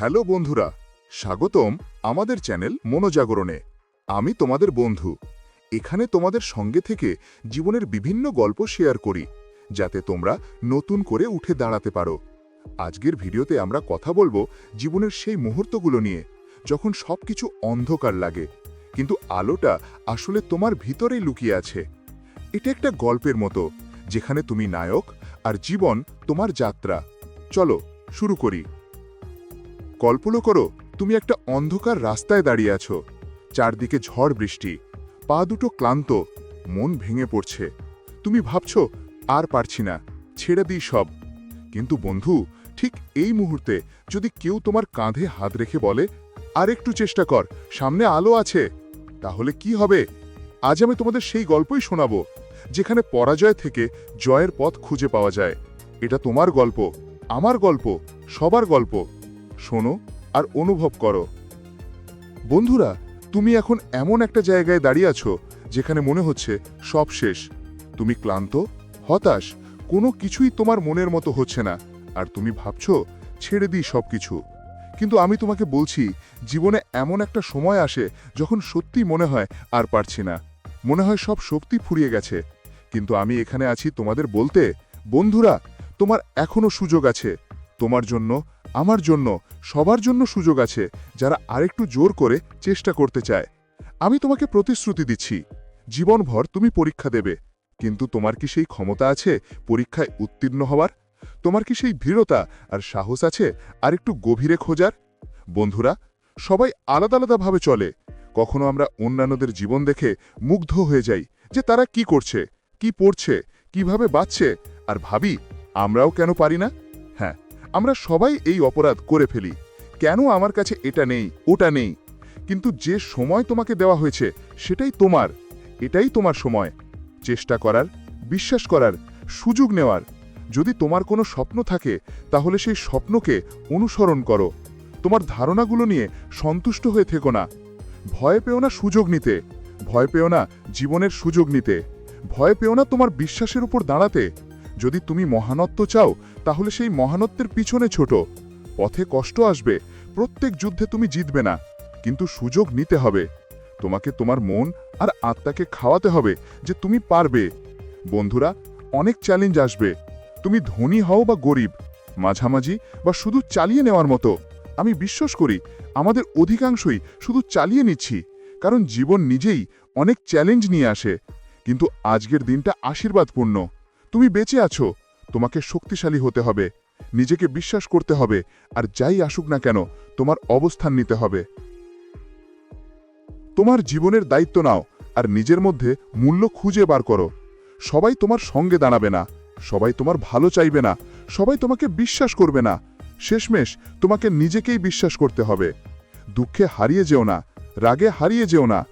Hello বন্ধুরা, স্বাগতম আমাদের চ্যানেল মনোজাগরণে। আমি তোমাদের বন্ধু। এখানে তোমাদের সঙ্গে থেকে জীবনের বিভিন্ন গল্প শেয়ার করি, যাতে তোমরা নতুন করে উঠে দাঁড়াতে পারো। আজকের ভিডিওতে আমরা কথা বলব জীবনের সেই মুহূর্তগুলো নিয়ে, যখন সবকিছু অন্ধকার লাগে, কিন্তু আলোটা আসলে তোমার ভিতরেই লুকিয়ে আছে। এটা একটা গল্পের মতো, যেখানে তুমি নায়ক আর জীবন তোমার যাত্রা। চলো, শুরু করি। কল্পনা করো, তুমি একটা অন্ধকার রাস্তায় দাঁড়িয়ে আছো। চারদিকে ঝড় বৃষ্টি, পা দুটো ক্লান্ত, মন ভেঙে পড়ছে। তুমি ভাবছ, আর পারছি না, ছেড়ে দিই সব। কিন্তু বন্ধু, ঠিক এই মুহূর্তে যদি কেউ তোমার কাঁধে হাত রেখে বলে, আর একটু চেষ্টা কর, সামনে আলো আছে, তাহলে কি হবে? আজ আমি তোমাদের সেই গল্পই শোনাবো, যেখানে পরাজয় থেকে জয়ের পথ খুঁজে পাওয়া যায়। এটা তোমার গল্প, আমার গল্প, সবার গল্প। শোনো আর অনুভব করো। বন্ধুরা, তুমি এখন এমন একটা জায়গায় দাঁড়িয়ে আছো যেখানে মনে হচ্ছে সব শেষ। তুমি ক্লান্ত, হতাশ, কোনো কিছুই তোমার মনের মতো হচ্ছে না, আর তুমি ভাবছ ছেড়ে দিই সব কিছু কিন্তু আমি তোমাকে বলছি, জীবনে এমন একটা সময় আসে যখন সত্যি মনে হয় আর পারছি না। মনে হয় সব শক্তি ফুরিয়ে গেছে। কিন্তু আমি এখানে আছি তোমাদের বলতে, বন্ধুরা, তোমার এখনও সুযোগ আছে। তোমার জন্য, আমার জন্য, সবার জন্য সুযোগ আছে যারা আরেকটু জোর করে চেষ্টা করতে চায়। আমি তোমাকে প্রতিশ্রুতি দিচ্ছি, জীবনভর তুমি পরীক্ষা দেবে, কিন্তু তোমার কি সেই ক্ষমতা আছে পরীক্ষায় উত্তীর্ণ হওয়ার? তোমার কি সেই দৃঢ়তা আর সাহস আছে আর একটু গভীরে খোঁজার? বন্ধুরা, সবাই আলাদা আলাদাভাবে চলে। কখনো আমরা অন্যান্যদের জীবন দেখে মুগ্ধ হয়ে যাই যে তারা কি করছে, কি পড়ছে, কীভাবে বাঁচছে, আর ভাবি, আমরাও কেন পারি না? আমরা সবাই এই অপরাধ করে ফেলি। কেন আমার কাছে এটা নেই, ওটা নেই? কিন্তু যে সময় তোমাকে দেওয়া হয়েছে, সেটাই তোমার। এটাই তোমার সময়। চেষ্টা করার, বিশ্বাস করার, সুযোগ নেওয়ার। যদি তোমার কোনো স্বপ্ন থাকে, তাহলে সেই স্বপ্নকে অনুসরণ করো। তোমার ধারণাগুলো নিয়ে সন্তুষ্ট হয়ে থেকো না। ভয় পেও না সুযোগ নিতে। ভয় পেও না জীবনের সুযোগ নিতে। ভয় পেও না তোমার বিশ্বাসের উপর দাঁড়াতে। যদি তুমি মহানত্ব চাও, তাহলে সেই মহানত্বের পিছনে ছোট। পথে কষ্ট আসবে, প্রত্যেক যুদ্ধে তুমি জিতবে না, কিন্তু সুযোগ নিতে হবে। তোমাকে তোমার মন আর আত্মাকে খাওয়াতে হবে যে তুমি পারবে। বন্ধুরা, অনেক চ্যালেঞ্জ আসবে। তুমি ধনী হও বা গরিব, মাঝামাঝি বা শুধু চালিয়ে নেওয়ার মতো। আমি বিশ্বাস করি, আমাদের অধিকাংশই শুধু চালিয়ে নিচ্ছি, কারণ জীবন নিজেই অনেক চ্যালেঞ্জ নিয়ে আসে। কিন্তু আজকের দিনটা আশীর্বাদপূর্ণ। তুমি বেঁচে আছো। তোমাকে শক্তিশালী হতে হবে। নিজেকে বিশ্বাস করতে হবে। আর যাই আসুক না কেন, তোমার অবস্থান নিতে হবে। তোমার জীবনের দায়িত্ব নাও, আর নিজের মধ্যে মূল্য খুঁজে বার করো। সবাই তোমার সঙ্গে দাঁড়াবে না। সবাই তোমার ভালো চাইবে না। সবাই তোমাকে বিশ্বাস করবে না। শেষমেশ তোমাকে নিজেকেই বিশ্বাস করতে হবে। দুঃখে হারিয়ে যেও না, রাগে হারিয়ে যেও না।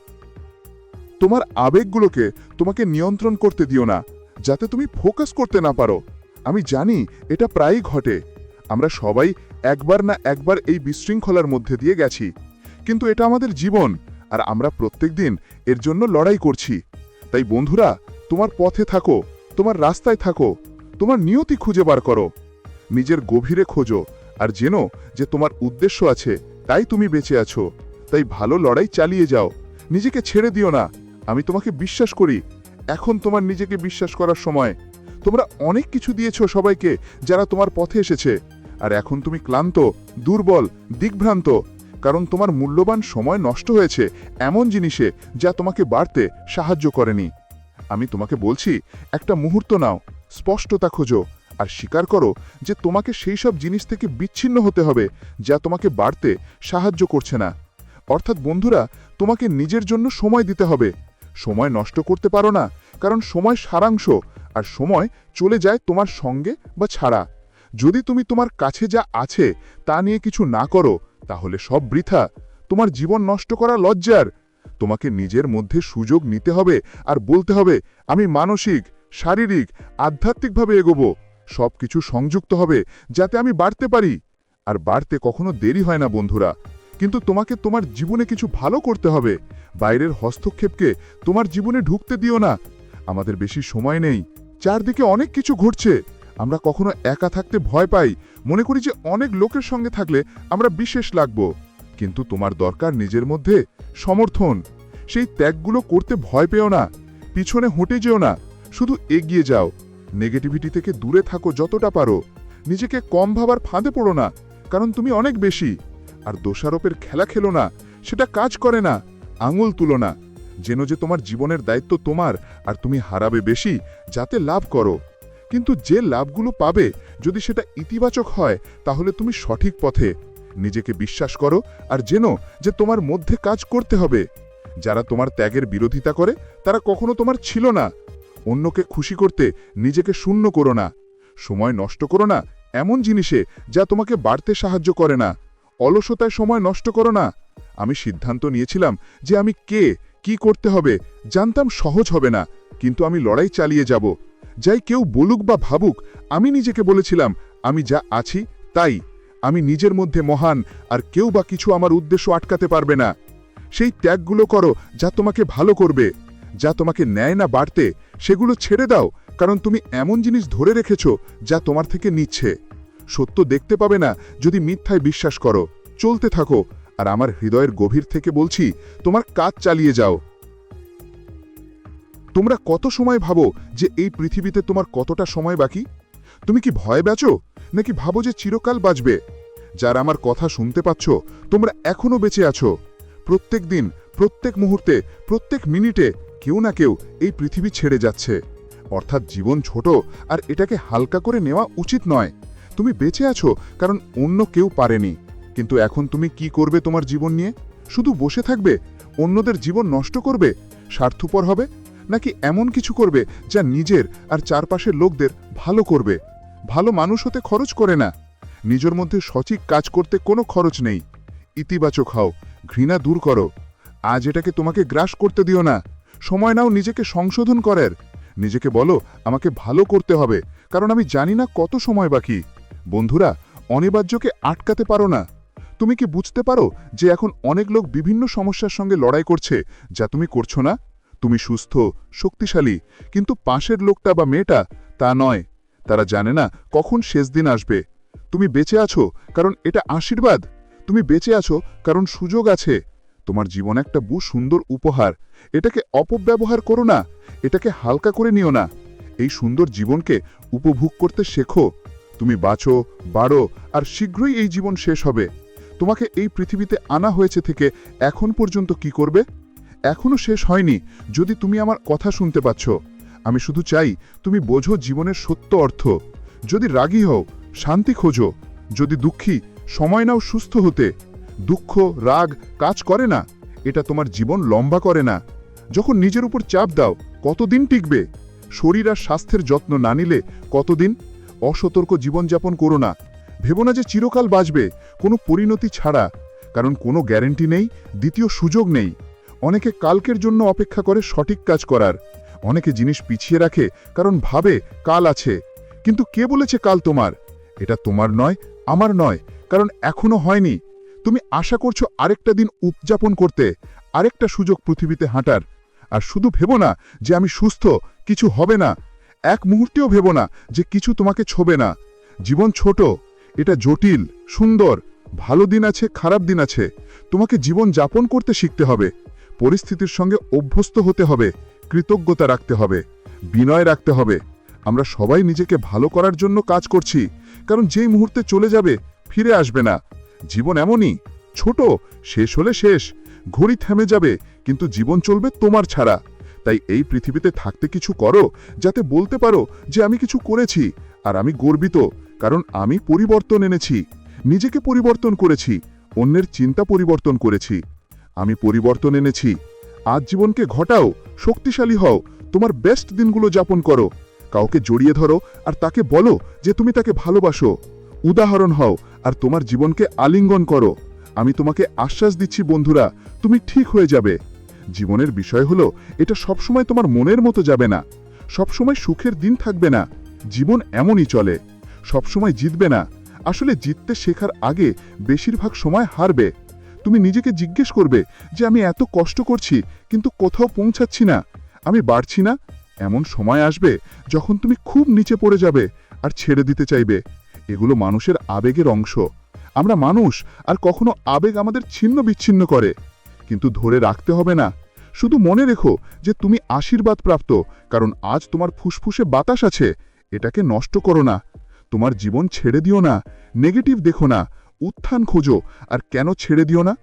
তোমার আবেগগুলোকে তোমাকে নিয়ন্ত্রণ করতে দিও না। যাতে তুমি ফোকাস করতে না পারো। আমি জানি এটা প্রায়ই ঘটে। আমরা সবাই একবার না একবার এই বিশৃঙ্খলার মধ্যে দিয়ে গেছি। কিন্তু এটা আমাদের জীবন, আর আমরা প্রত্যেকদিন এর জন্য লড়াই করছি। তাই বন্ধুরা, তোমার পথে থাকো, তোমার রাস্তায় থাকো, তোমার নিয়তি খুঁজে বার করো। নিজের গভীরে খোঁজো, আর জেনো যে তোমার উদ্দেশ্য আছে, তাই তুমি বেঁচে আছো। তাই ভালো লড়াই চালিয়ে যাও। নিজেকে ছেড়ে দিও না। আমি তোমাকে বিশ্বাস করি এখন তোমার নিজেকে বিশ্বাস করার সময়। তোমরা অনেক কিছু দিয়েছ সবাইকে যারা তোমার পথে এসেছে। আর এখন তুমি ক্লান্ত, দুর্বল, দিগ্ভ্রান্ত, কারণ তোমার মূল্যবান সময় নষ্ট হয়েছে এমন জিনিসে যা তোমাকে বাড়তে সাহায্য করেনি। আমি তোমাকে বলছি, একটা মুহূর্ত নাও, স্পষ্টতা খোঁজো, আর স্বীকার করো যে তোমাকে সেই সব জিনিস থেকে বিচ্ছিন্ন হতে হবে যা তোমাকে বাড়তে সাহায্য করছে না। অর্থাৎ বন্ধুরা, তোমাকে নিজের জন্য সময় দিতে হবে। সময় নষ্ট করতে পারো না, কারণ সময় সারাংশ, আর সময় চলে যায় তোমার সঙ্গে বা ছাড়া। যদি তুমি তোমার কাছে যা আছে তা নিয়ে কিছু না করো, তাহলে সব বৃথা। তোমার জীবন নষ্ট করা লজ্জার। তোমাকে নিজের মধ্যে সুযোগ নিতে হবে, আর বলতে হবে, আমি মানসিক, শারীরিক, আধ্যাত্মিকভাবে এগোবো। সব কিছু সংযুক্ত হবে, যাতে আমি বাড়তে পারি। আর বাড়তে কখনো দেরি হয় না, বন্ধুরা। কিন্তু তোমাকে তোমার জীবনে কিছু ভালো করতে হবে। বাইরের হস্তক্ষেপকে তোমার জীবনে ঢুকতে দিও না। আমাদের বেশি সময় নেই। চারদিকে অনেক কিছু ঘটছে আমরা কখনো একা থাকতে ভয় পাই। মনে করি যে অনেক লোকের সঙ্গে থাকলে আমরা বিশেষ লাগব। কিন্তু তোমার দরকার নিজের মধ্যে সমর্থন। সেই ত্যাগগুলো করতে ভয় পেও না। পিছনে হটে যেও না। শুধু এগিয়ে যাও। নেগেটিভিটি থেকে দূরে থাকো যতটা পারো। নিজেকে কম ভাবার ফাঁদে পড়ো না। কারণ তুমি অনেক বেশি। আর দোষারোপের খেলা খেলো না, সেটা কাজ করে না, আঙুল তুলো না। যেন যে তোমার জীবনের দায়িত্ব তোমার আর তুমি হারাবে বেশি, যাতে লাভ করো। কিন্তু যে লাভগুলো পাবে, যদি সেটা ইতিবাচক হয়, তাহলে তুমি সঠিক পথে। নিজেকে বিশ্বাস করো আর যেন যে তোমার মধ্যে কাজ করতে হবে। যারা তোমার ত্যাগের বিরোধিতা করে, তারা কখনো তোমার ছিল না। অন্যকে খুশি করতে নিজেকে শূন্য করো না। সময় নষ্ট করো না এমন জিনিসে যা তোমাকে বাড়তে সাহায্য করে না। অলসতায় সময় নষ্ট করো না। আমি সিদ্ধান্ত নিয়েছিলাম যে আমি কে, কি করতে হবে, জানতাম সহজ হবে না, কিন্তু আমি লড়াই চালিয়ে যাব। যাই কেউ বলুক বা ভাবুক, আমি নিজেকে বলেছিলাম, আমি যা আছি তাই। আমি নিজের মধ্যে মহান, আর কেউ বা কিছু আমার উদ্দেশ্য আটকাতে পারবে না। সেই ত্যাগগুলো করো যা তোমাকে ভালো করবে, যা তোমাকে নেয় না বাড়তে। সেগুলো ছেড়ে দাও, কারণ তুমি এমন জিনিস ধরে রেখেছ যা তোমার থেকে নিচ্ছে। সত্য দেখতে পাবে না যদি মিথ্যায় বিশ্বাস করো। চলতে থাকো, আর আমার হৃদয়ের গভীর থেকে বলছি, তোমার কাজ চালিয়ে যাও। তোমরা কত সময় ভাবো যে এই পৃথিবীতে তোমার কতটা সময় বাকি? তুমি কি ভয় বেচো, নাকি ভাবো যে চিরকাল বাঁচবে? যারা আমার কথা শুনতে পাচ্ছ, তোমরা এখনও বেঁচে আছো। প্রত্যেক দিন, প্রত্যেক মুহূর্তে, প্রত্যেক মিনিটে কেউ না কেউ এই পৃথিবী ছেড়ে যাচ্ছে। অর্থাৎ জীবন ছোট, আর এটাকে হালকা করে নেওয়া উচিত নয়। তুমি বেঁচে আছো, কারণ অন্য কেউ পারেনি। কিন্তু এখন তুমি কি করবে তোমার জীবন নিয়ে? শুধু বসে থাকবে? অন্যদের জীবন নষ্ট করবে? স্বার্থপর হবে? নাকি এমন কিছু করবে যা নিজের আর চারপাশের লোকদের ভালো করবে? ভালো মানুষ হতে খরচ করে না। নিজের মধ্যে সঠিক কাজ করতে কোনো খরচ নেই। ইতিবাচক হও, ঘৃণা দূর করো। আজ এটাকে তোমাকে গ্রাস করতে দিও না। সময় নাও নিজেকে সংশোধন করার। নিজেকে বলো, আমাকে ভালো করতে হবে, কারণ আমি জানি না কত সময় বাকি। বন্ধুরা, অনিবার্যকে আটকাতে পারো না। তুমি কি বুঝতে পারো যে এখন অনেক লোক বিভিন্ন সমস্যার সঙ্গে লড়াই করছে যা তুমি করছ না? তুমি সুস্থ, শক্তিশালী, কিন্তু পাশের লোকটা বা মেয়েটা তা নয়। তারা জানে না কখন শেষ দিন আসবে। তুমি বেঁচে আছো কারণ এটা আশীর্বাদ। তুমি বেঁচে আছো কারণ সুযোগ আছে। তোমার জীবন একটা বু সুন্দর উপহার। এটাকে অপব্যবহার করো না। এটাকে হালকা করে নিও না। এই সুন্দর জীবনকে উপভোগ করতে শেখো। তুমি বাঁচো, বাড়ো, আর শীঘ্রই এই জীবন শেষ হবে। তোমাকে এই পৃথিবীতে আনা হয়েছে থেকে এখন পর্যন্ত কি করবে? এখনও শেষ হয়নি, যদি তুমি আমার কথা শুনতে পাচ্ছ। আমি শুধু চাই, তুমি বোঝো জীবনের সত্য অর্থ। যদি রাগী হও, শান্তি খোঁজো। যদি দুঃখী, সময় নাও সুস্থ হতে। দুঃখ, রাগ কাজ করে না, এটা তোমার জীবন লম্বা করে না। যখন নিজের উপর চাপ দাও, কতদিন টিকবে? শরীর আর স্বাস্থ্যের যত্ন না নিলে কতদিন? অসতর্ক জীবনযাপন করো না। ভেবো না যে চিরকাল বাঁচবে, কোনো পরিণতি ছাড়া। কারণ কোনো গ্যারেন্টি নেই, দ্বিতীয় সুযোগ নেই। অনেকে কালকের জন্য অপেক্ষা করে সঠিক কাজ করার। অনেকে জিনিস পিছিয়ে রাখে, কারণ ভাবে কাল আছে। কিন্তু কে বলেছে কাল তোমার? এটা তোমার নয়, আমার নয়, কারণ এখনও হয়নি। তুমি আশা করছ আরেকটা দিন উদযাপন করতে, আরেকটা সুযোগ পৃথিবীতে হাঁটার। আর শুধু ভেবো না যে আমি সুস্থ, কিছু হবে না। এক মুহূর্তেও ভেবো না যে কিছু তোমাকে ছোবে না। জীবন ছোট, এটা জটিল, সুন্দর, ভালো দিন আছে, খারাপ দিন আছে। তোমাকে জীবন যাপন করতে শিখতে হবে। পরিস্থিতির সঙ্গে অভ্যস্ত হতে হবে, কৃতজ্ঞতা রাখতে হবে, বিনয় রাখতে হবে। আমরা সবাই নিজেকে ভালো করার জন্য কাজ করছি, কারণ যেই মুহূর্তে চলে যাবে, ফিরে আসবে না। জীবন এমনই, ছোট, শেষ হলে শেষ, ঘড়ি থেমে যাবে, কিন্তু জীবন চলবে তোমার ছাড়া। তাই এই পৃথিবীতে থাকতে কিছু করো যাতে বলতে পারো যে আমি কিছু করেছি আর আমি গর্বিত, কারণ আমি পরিবর্তন এনেছি। নিজেকে পরিবর্তন করেছি, অন্যের চিন্তা পরিবর্তন করেছি। আমি পরিবর্তন এনেছি। আজ জীবনকে ঘটাও, শক্তিশালী হও, তোমার বেস্ট দিনগুলো যাপন করো। কাউকে জড়িয়ে ধরো আর তাকে বলো যে তুমি তাকে ভালোবাসো। উদাহরণ হও আর তোমার জীবনকে আলিঙ্গন করো। আমি তোমাকে আশ্বাস দিচ্ছি বন্ধুরা, তুমি ঠিক হয়ে যাবে। জীবনের বিষয় হলো, এটা সবসময় তোমার মনের মতো যাবে না। সবসময় সুখের দিন থাকবে না। জীবন এমনই চলে। সবসময় জিতবে না। আসলে জিততে শেখার আগে বেশিরভাগ সময় হারবে। তুমি নিজেকে জিজ্ঞেস করবে যে, আমি এত কষ্ট করছি, কিন্তু কোথাও পৌঁছাচ্ছি না। আমি বাড়ছি না? এমন সময় আসবে যখন তুমি খুব নিচে পড়ে যাবে আর ছেড়ে দিতে চাইবে। এগুলো মানুষের আবেগের অংশ। আমরা মানুষ আর কখনো আবেগ আমাদের ছিন্ন বিচ্ছিন্ন করে। কিন্তু ধরে রাখতে হবে না। শুধু মনে রেখো যে তুমি আশীর্বাদ প্রাপ্ত কারণ আজ তোমার ফুসফুসে বাতাস আছে। এটাকে নষ্ট করো না। তোমার জীবন ছেড়ে দিও না। নেগেটিভ দেখো না। উত্থান খোঁজো। আর কেন ছেড়ে দিও না?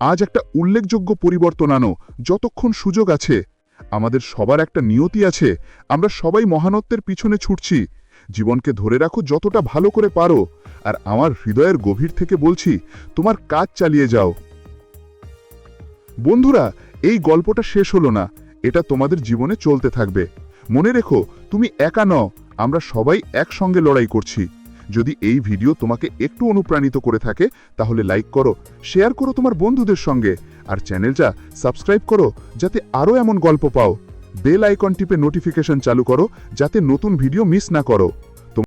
আজ একটা উল্লেখযোগ্য পরিবর্তন আনো। যতক্ষণ সুযোগ আছে। আমাদের সবার একটা নিয়তি আছে। আমরা সবাই মহানত্বের পিছনে ছুটছি। জীবনকে ধরে রাখো যতটা ভালো করে পারো। আর আমার হৃদয়ের গভীর থেকে বলছি, তোমার কাজ চালিয়ে যাও। বন্ধুরা, এই গল্পটা শেষ হলো না। এটা তোমাদের জীবনে চলতে থাকবে। মনে রেখো, তুমি একা নও, আমরা সবাই একসঙ্গে লড়াই করছি। যদি এই ভিডিও তোমাকে একটু অনুপ্রাণিত করে থাকে, তাহলে লাইক করো, শেয়ার করো তোমার বন্ধুদের সঙ্গে, আর চ্যানেলটা সাবস্ক্রাইব করো, যাতে আরও এমন গল্প পাও। বেল আইকন টিপে নোটিফিকেশন চালু করো, যাতে নতুন ভিডিও মিস না করো।